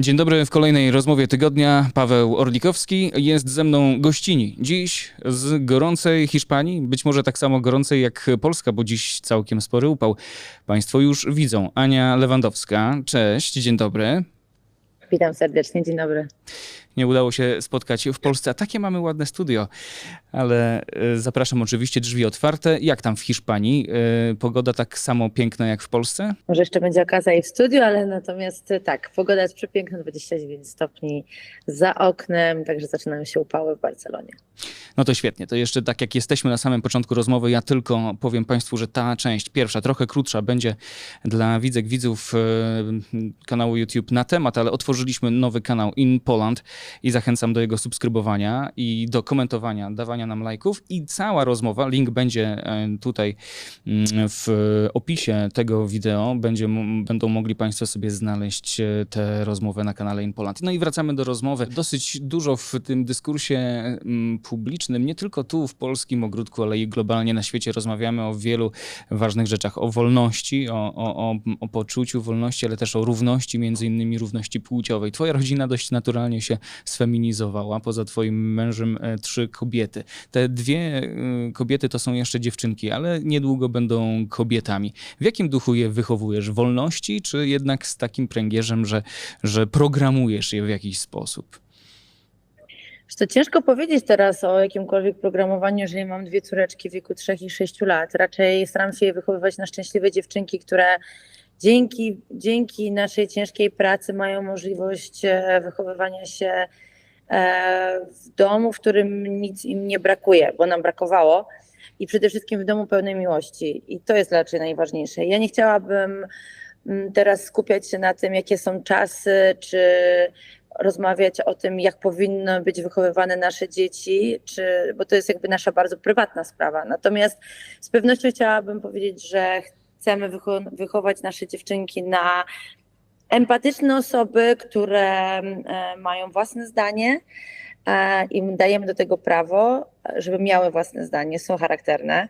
Dzień dobry, w kolejnej rozmowie tygodnia Paweł Orlikowski jest ze mną gościni. Dziś z gorącej Hiszpanii, być może tak samo gorącej jak Polska, bo dziś całkiem spory upał. Państwo już widzą. Ania Lewandowska, cześć, dzień dobry. Witam serdecznie, dzień dobry. Nie udało się spotkać w Polsce, a takie mamy ładne studio, ale e, zapraszam oczywiście, drzwi otwarte. Jak tam w Hiszpanii? E, Pogoda tak samo piękna jak w Polsce? Może jeszcze będzie okazja i w studiu, ale natomiast e, tak, pogoda jest przepiękna, 29 stopni za oknem, także zaczynają się upały w Barcelonie. No to świetnie. To jeszcze tak jak jesteśmy na samym początku rozmowy, ja tylko powiem Państwu, że ta część pierwsza, trochę krótsza, będzie dla widzek, widzów kanału YouTube na temat, ale otworzyliśmy nowy kanał In Poland i zachęcam do jego subskrybowania i do komentowania, dawania nam lajków i cała rozmowa, link będzie e, tutaj mm, w opisie tego wideo, będzie, będą mogli Państwo sobie znaleźć e, tę rozmowę na kanale In Poland. No i wracamy do rozmowy. Dosyć dużo w tym dyskursie mm, publicznym, nie tylko tu w polskim ogródku, ale i globalnie na świecie rozmawiamy o wielu ważnych rzeczach, o wolności, o, o, o, o poczuciu wolności, ale też o równości, między innymi równości płciowej. Twoja rodzina dość naturalnie się sfeminizowała, poza twoim mężem e, trzy kobiety. Te dwie e, kobiety to są jeszcze dziewczynki, ale niedługo będą kobietami. W jakim duchu je wychowujesz? Wolności, czy jednak z takim pręgierzem, że, że programujesz je w jakiś sposób? To ciężko powiedzieć teraz o jakimkolwiek programowaniu, jeżeli mam dwie córeczki w wieku 3 i 6 lat. Raczej staram się je wychowywać na szczęśliwe dziewczynki, które dzięki, dzięki naszej ciężkiej pracy mają możliwość e, wychowywania się e, w domu, w którym nic im nie brakuje, bo nam brakowało. I przede wszystkim w domu pełnej miłości. I to jest raczej najważniejsze. Ja nie chciałabym mm, teraz skupiać się na tym, jakie są czasy, czy rozmawiać o tym, jak powinno być wychowywane nasze dzieci, czy, bo to jest jakby nasza bardzo prywatna sprawa. Natomiast z pewnością chciałabym powiedzieć, że chcemy wycho- wychować nasze dziewczynki na empatyczne osoby, które e, mają własne zdanie e, i dajemy do tego prawo, żeby miały własne zdanie, są charakterne.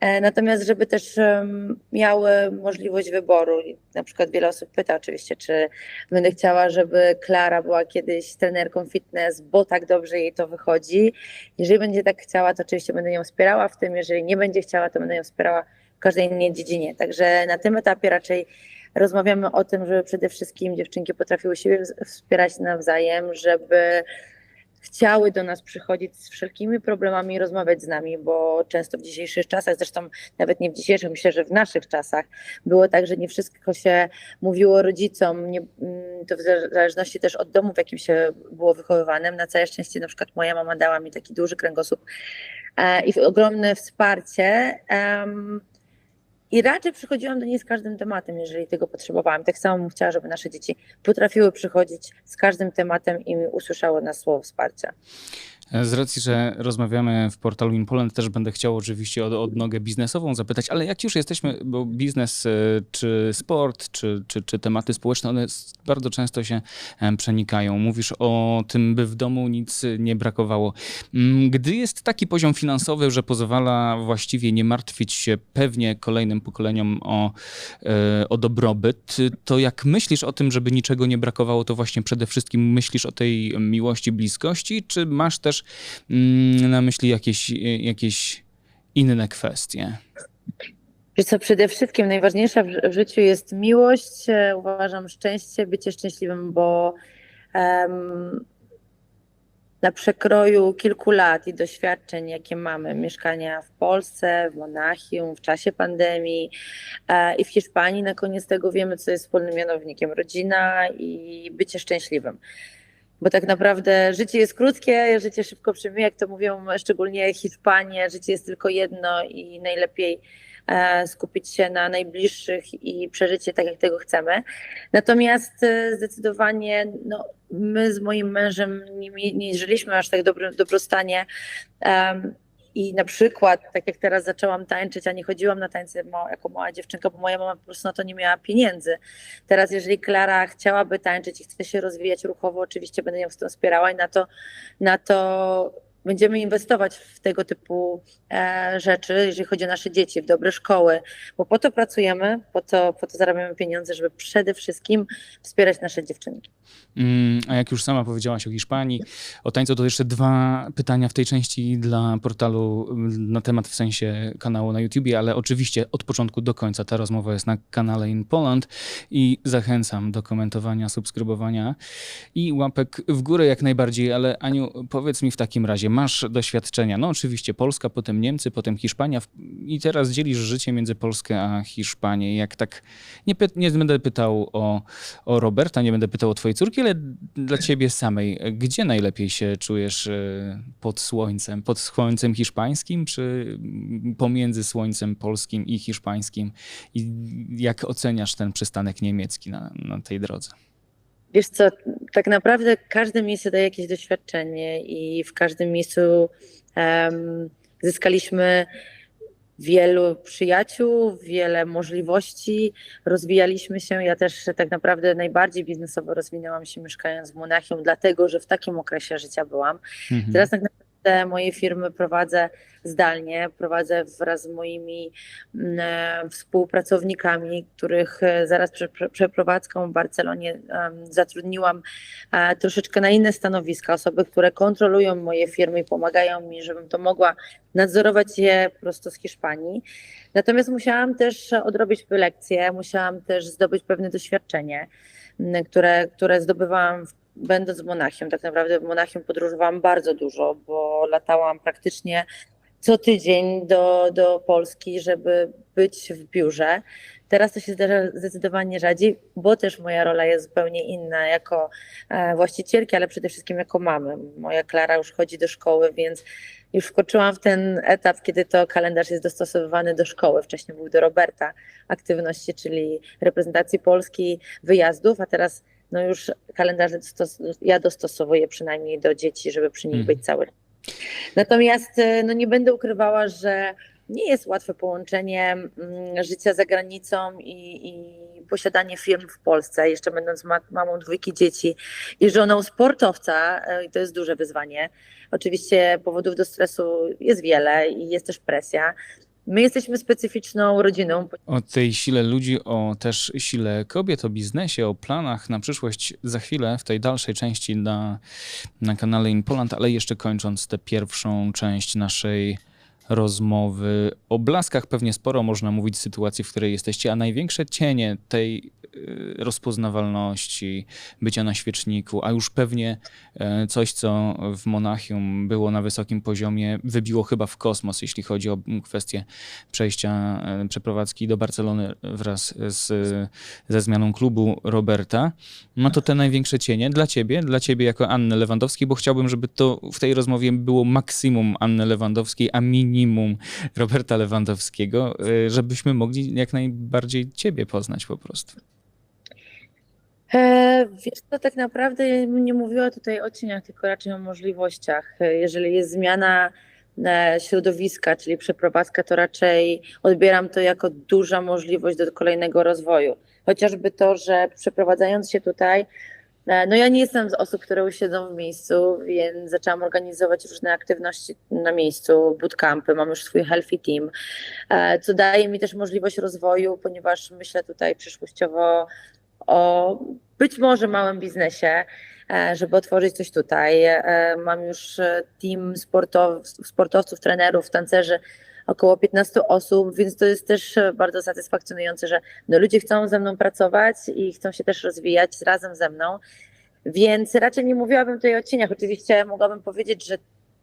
E, Natomiast, żeby też miały możliwość wyboru. Na przykład wiele osób pyta oczywiście, czy będę chciała, żeby Klara była kiedyś trenerką fitness, bo tak dobrze jej to wychodzi. Jeżeli będzie tak chciała, to oczywiście będę ją wspierała w tym. Jeżeli nie będzie chciała, to będę ją wspierała w każdej innej dziedzinie. Także na tym etapie raczej rozmawiamy o tym, żeby przede wszystkim dziewczynki potrafiły siebie wspierać nawzajem, żeby chciały do nas przychodzić z wszelkimi problemami i rozmawiać z nami, bo często w dzisiejszych czasach, zresztą nawet nie w dzisiejszych, myślę, że w naszych czasach było tak, że nie wszystko się mówiło rodzicom, nie, mm, to w zależności też od domu, w jakim się było wychowywanym. Na całe szczęście na przykład moja mama dała mi taki duży kręgosłup e, i ogromne wsparcie. I raczej przychodziłam do niej z każdym tematem, jeżeli tego potrzebowałam. Tak samo bym chciała, żeby nasze dzieci potrafiły przychodzić z każdym tematem i usłyszały nas słowo wsparcia. Z racji, że rozmawiamy w portalu InPoland, też będę chciał oczywiście o odnogę biznesową zapytać, ale jak już jesteśmy, bo biznes, e, czy sport, czy, czy, czy tematy społeczne, one bardzo często się przenikają. Mówisz o tym, by w domu nic nie brakowało. Mm, Gdy jest taki poziom finansowy, że pozwala właściwie nie martwić się pewnie kolejnym pokoleniom o, e, o dobrobyt, to jak myślisz o tym, żeby niczego nie brakowało, to właśnie przede wszystkim myślisz o tej miłości, bliskości, czy masz też mm, na myśli jakieś, jakieś inne kwestie? Wiesz co, przede wszystkim najważniejsza w, życiu jest miłość, e, uważam szczęście, bycie szczęśliwym, bo em, na przekroju kilku lat i doświadczeń, jakie mamy, mieszkania w Polsce, w Monachium, w czasie pandemii e, i w Hiszpanii, na koniec tego wiemy, co jest wspólnym mianownikiem. Rodzina i bycie szczęśliwym. Bo tak naprawdę życie jest krótkie, życie szybko przemija, jak to mówią szczególnie Hiszpanie, życie jest tylko jedno i najlepiej e, skupić się na najbliższych i przeżycie tak, jak tego chcemy. Natomiast e, zdecydowanie no, my z moim mężem nie, nie żyliśmy aż tak dobrym dobrostanie. I na przykład, tak jak teraz zaczęłam tańczyć, a nie chodziłam na tańce jako mała dziewczynka, bo moja mama po prostu na to nie miała pieniędzy. Teraz, jeżeli Klara chciałaby tańczyć i chce się rozwijać ruchowo, oczywiście będę ją w tym wspierała i na to, na to będziemy inwestować w tego typu e, rzeczy, jeżeli chodzi o nasze dzieci, w dobre szkoły, bo po to pracujemy, po to, po to zarabiamy pieniądze, żeby przede wszystkim wspierać nasze dziewczynki. Mm, A jak już sama powiedziałaś o Hiszpanii, o tańcu, to jeszcze dwa pytania w tej części dla portalu mm, na temat w sensie kanału na YouTubie, ale oczywiście od początku do końca ta rozmowa jest na kanale In Poland i zachęcam do komentowania, subskrybowania i łapek w górę jak najbardziej, ale Aniu, powiedz mi w takim razie, masz doświadczenia, no oczywiście Polska, potem Niemcy, potem Hiszpania i teraz dzielisz życie między Polskę a Hiszpanię. Jak tak, nie, nie będę pytał o, o Roberta, nie będę pytał o twojej córki, ale dla ciebie samej, gdzie najlepiej się czujesz e, pod słońcem? Pod słońcem hiszpańskim, czy pomiędzy słońcem polskim i hiszpańskim? I jak oceniasz ten przystanek niemiecki na, na tej drodze? Wiesz co, tak naprawdę każde miejsce daje jakieś doświadczenie i w każdym miejscu em, zyskaliśmy wielu przyjaciół, wiele możliwości, rozwijaliśmy się. Ja też tak naprawdę najbardziej biznesowo rozwinęłam się mieszkając w Monachium, dlatego że w takim okresie życia byłam. Mhm. Teraz tak naprawdę moje firmy prowadzę zdalnie, prowadzę wraz z moimi mm, e, współpracownikami, których e, zaraz przeprowadzką w Barcelonie zatrudniłam e, troszeczkę na inne stanowiska, osoby, które kontrolują moje firmy i pomagają mi, żebym to mogła nadzorować je prosto z Hiszpanii. Natomiast musiałam też odrobić lekcje, musiałam też zdobyć pewne doświadczenie, które, które zdobywałam w będąc w Monachium, tak naprawdę w Monachium podróżowałam bardzo dużo, bo latałam praktycznie co tydzień do, do Polski, żeby być w biurze. Teraz to się zdarza zdecydowanie rzadziej, bo też moja rola jest zupełnie inna jako e, właścicielki, ale przede wszystkim jako mamy. Moja Klara już chodzi do szkoły, więc już wkroczyłam w ten etap, kiedy to kalendarz jest dostosowywany do szkoły. Wcześniej był do Roberta aktywności, czyli reprezentacji Polski, wyjazdów, a teraz no już kalendarz dostos- ja dostosowuję przynajmniej do dzieci, żeby przy nich Mhm. być cały. Natomiast e, no nie będę ukrywała, że nie jest łatwe połączenie mm, życia za granicą i, i posiadanie firm w Polsce, jeszcze będąc ma- mamą dwójki dzieci i żoną sportowca, e, i to jest duże wyzwanie. Oczywiście powodów do stresu jest wiele i jest też presja. My jesteśmy specyficzną rodziną, O tej sile ludzi, o też sile kobiet, o biznesie, o planach na przyszłość za chwilę w tej dalszej części na, na kanale In Poland, ale jeszcze kończąc tę pierwszą część naszej rozmowy. O blaskach, pewnie sporo można mówić sytuacji, w której jesteście, a największe cienie tej rozpoznawalności, bycia na świeczniku, a już pewnie e, coś, co w Monachium było na wysokim poziomie, wybiło chyba w kosmos, jeśli chodzi o kwestię przejścia e, przeprowadzki do Barcelony wraz z, ze zmianą klubu Roberta. No to te największe cienie dla ciebie, dla ciebie jako Anny Lewandowskiej, bo chciałbym, żeby to w tej rozmowie było maksimum Anny Lewandowskiej, a minimum Roberta Lewandowskiego, e, żebyśmy mogli jak najbardziej ciebie poznać po prostu. E, Wiesz co, tak naprawdę nie mówiła tutaj o cieniach, tylko raczej o możliwościach. E, Jeżeli jest zmiana e, środowiska, czyli przeprowadzka, to raczej odbieram to jako duża możliwość do kolejnego rozwoju. Chociażby to, że przeprowadzając się tutaj, no ja nie jestem z osób, które usiedzą w miejscu, więc zaczęłam organizować różne aktywności na miejscu, bootcampy, mam już swój healthy team, co daje mi też możliwość rozwoju, ponieważ myślę tutaj przyszłościowo o być może małym biznesie, e, żeby otworzyć coś tutaj. E, Mam już e, team sportow, sportowców, trenerów, tancerzy, około 15 osób, więc to jest też bardzo satysfakcjonujące, że no, ludzie chcą ze mną pracować i chcą się też rozwijać razem ze mną. Więc raczej nie mówiłabym tutaj o cieniach. Oczywiście mogłabym powiedzieć, że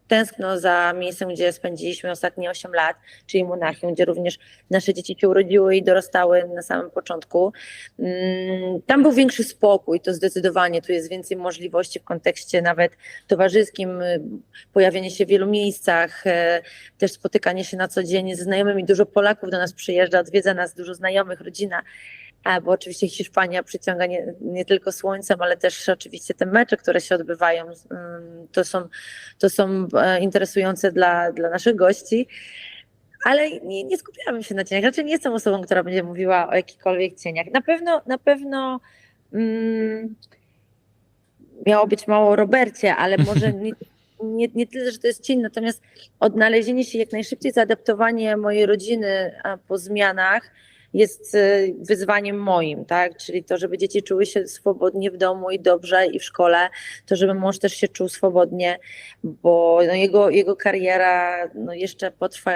tęskno za miejscem, gdzie spędziliśmy ostatnie 8 lat, czyli Monachium, gdzie również nasze dzieci się urodziły i dorastały na samym początku. Mm, Tam był większy spokój, to zdecydowanie, tu jest więcej możliwości w kontekście nawet towarzyskim, pojawienie się w wielu miejscach, e, też spotykanie się na co dzień ze znajomymi. Dużo Polaków do nas przyjeżdża, odwiedza nas dużo znajomych, rodzina, bo oczywiście Hiszpania przyciąga nie, nie tylko słońcem, ale też oczywiście te mecze, które się odbywają, mm, to są, to są e, interesujące dla, dla naszych gości. Ale nie, nie skupiałabym się na cieniach. Raczej nie jestem osobą, która będzie mówiła o jakichkolwiek cieniach. Na pewno, na pewno mm, miało być mało o Robercie, ale może nie, nie, nie tyle, że to jest cień, natomiast odnalezienie się jak najszybciej, zaadaptowanie mojej rodziny po zmianach jest y, wyzwaniem moim, tak? Czyli to, żeby dzieci czuły się swobodnie w domu i dobrze i w szkole, to żeby mąż też się czuł swobodnie, bo no, jego, jego kariera no, jeszcze potrwa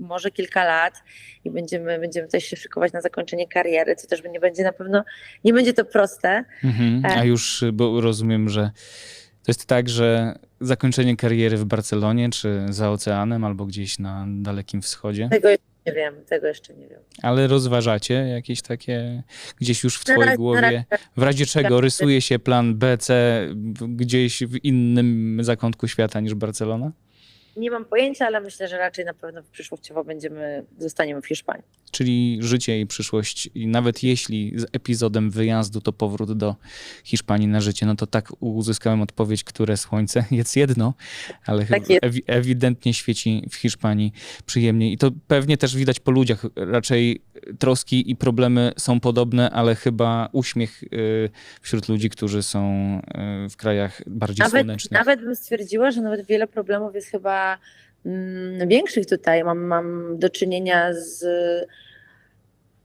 może kilka lat i będziemy, będziemy też się szykować na zakończenie kariery, co też nie będzie na pewno, nie będzie to proste. Mhm. E. A już, bo rozumiem, że to jest tak, że zakończenie kariery w Barcelonie, czy za oceanem, albo gdzieś na Dalekim Wschodzie, Tego nie wiem, tego jeszcze nie wiem. ale rozważacie jakieś takie gdzieś już w twojej razie- na głowie, w razie czego rysuje się plan B, C gdzieś w innym zakątku świata niż Barcelona? Nie mam pojęcia, ale myślę, że raczej na pewno przyszłościowo będziemy, zostaniemy w Hiszpanii. Czyli życie i przyszłość, i nawet jeśli z epizodem wyjazdu to powrót do Hiszpanii na życie, no to tak uzyskałem odpowiedź, które słońce jest jedno, ale Tak chyba ewi- ewidentnie świeci w Hiszpanii przyjemniej. I to pewnie też widać po ludziach. Raczej troski i problemy są podobne, ale chyba uśmiech y, wśród ludzi, którzy są y, w krajach bardziej Nawet, słonecznych. nawet bym stwierdziła, że nawet wiele problemów jest chyba mm, większych tutaj. Mam, mam do czynienia z,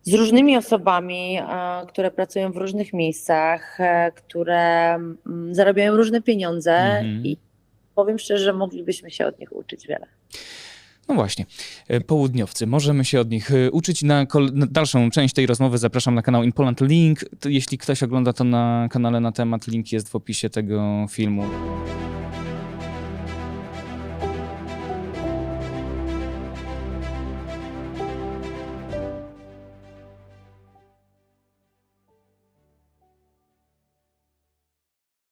z różnymi osobami, które pracują w różnych miejscach, e, które mm, zarabiają różne pieniądze Mhm. i powiem szczerze, że moglibyśmy się od nich uczyć wiele. No właśnie, e, południowcy, możemy się od nich e, uczyć. Na, na dalszą część tej rozmowy zapraszam na kanał In Poland Link. Jeśli ktoś ogląda to na kanale na temat, link jest w opisie tego filmu.